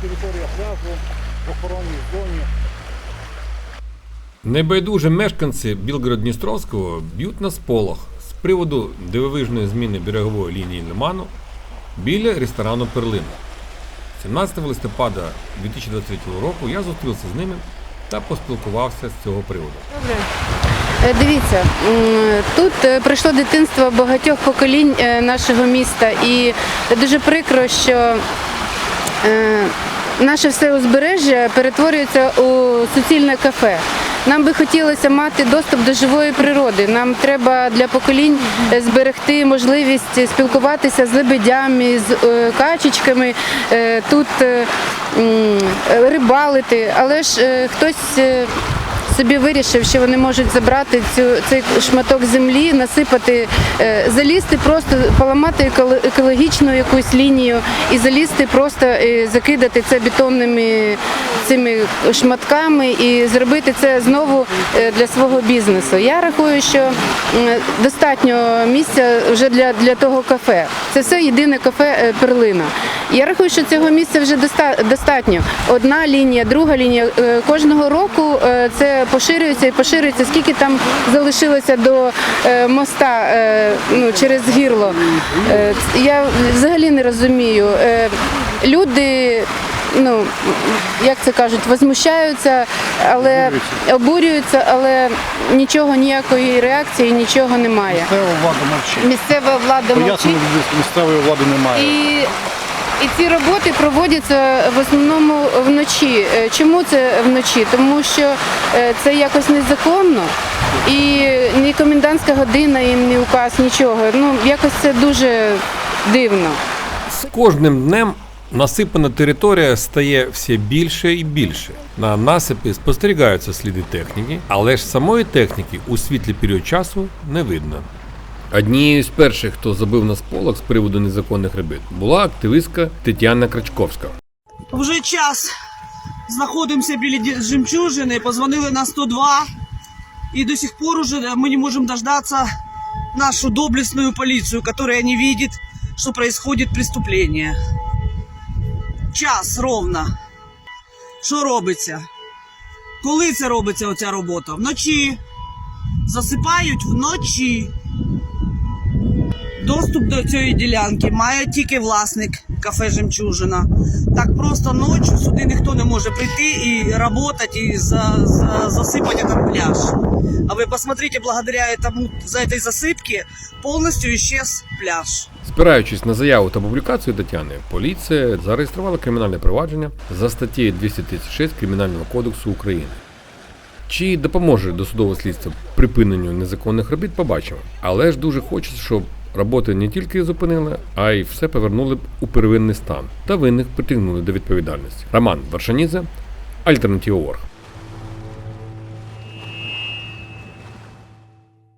територія пляжу в охоронній зоні. Небайдужі мешканці Білгород-Дністровського б'ють на сполох з приводу дивовижної зміни берегової лінії лиману біля ресторану Перлина. 17 листопада 2023 року я зустрівся з ними та поспілкувався з цього приводу. Е, Дивіться, тут е, пройшло дитинство багатьох поколінь е, нашого міста, і дуже прикро, що наше все узбережжя перетворюється у суцільне кафе. Нам би хотілося мати доступ до живої природи. Нам треба для поколінь е, зберегти можливість спілкуватися з лебедями, з е, качечками, е, тут е, рибалити. Але ж е, хтось. Собі вирішив, що вони можуть забрати цю цей шматок землі, насипати, е, залізти, просто поламати екологічну якусь лінію і залізти, просто е, закидати це бетонними цими шматками і зробити це знову е, для свого бізнесу. Я рахую, що достатньо місця вже для, для того кафе. Це все єдине кафе перлина. Я рахую, що цього місця вже доста- достатньо. Одна лінія, друга лінія. Кожного року це поширюється і поширюється. Скільки там залишилося до е, моста е, ну, через гірло. Е, Я взагалі не розумію. Люди. Ну, як це кажуть, возмущаються, але обурюються, але нічого, ніякої реакції, нічого немає. Місцева влада мовчить. Місцева влада мовчить. Пояснення місцевої влади немає. І, і ці роботи проводяться в основному вночі. Е, Чому це вночі? Тому що е, це якось незаконно. І ні комендантська година, їм ні указ, нічого. Ну, якось це дуже дивно. З кожним днем насипана територія стає все більше і більше. На насипі спостерігаються сліди техніки, але ж самої техніки у світлі період часу не видно. Однією з перших, хто забив на сполох з приводу незаконних робіт, була активістка Тетяна Крачковська. Вже час знаходимося біля жемчужини, позвонили на 102, і до сих пор уже ми не можемо дождаться нашу доблестную полицию, которая не видит, что происходит преступление. Час ровно. Що робиться? Коли це робиться оця робота? Вночі. Засипають вночі. Доступ до цієї ділянки має тільки власник кафе Жемчужина. Так просто ночі сюди ніхто не може прийти і працювати, і за, за, засипати этот пляж. А ви посмотрите, благодаря этому, за этой засипки повністю исчез пляж. Спираючись на заяву та публікацію Тетяни, поліція зареєструвала кримінальне провадження за статтею 236 Кримінального кодексу України. Чи допоможе досудове слідство припиненню незаконних робіт, побачимо. Але ж дуже хочеться, щоб роботи не тільки зупинили, а й все повернули у первинний стан та винних притягнули до відповідальності. Роман Варшанідзе, Альтернатива Орг.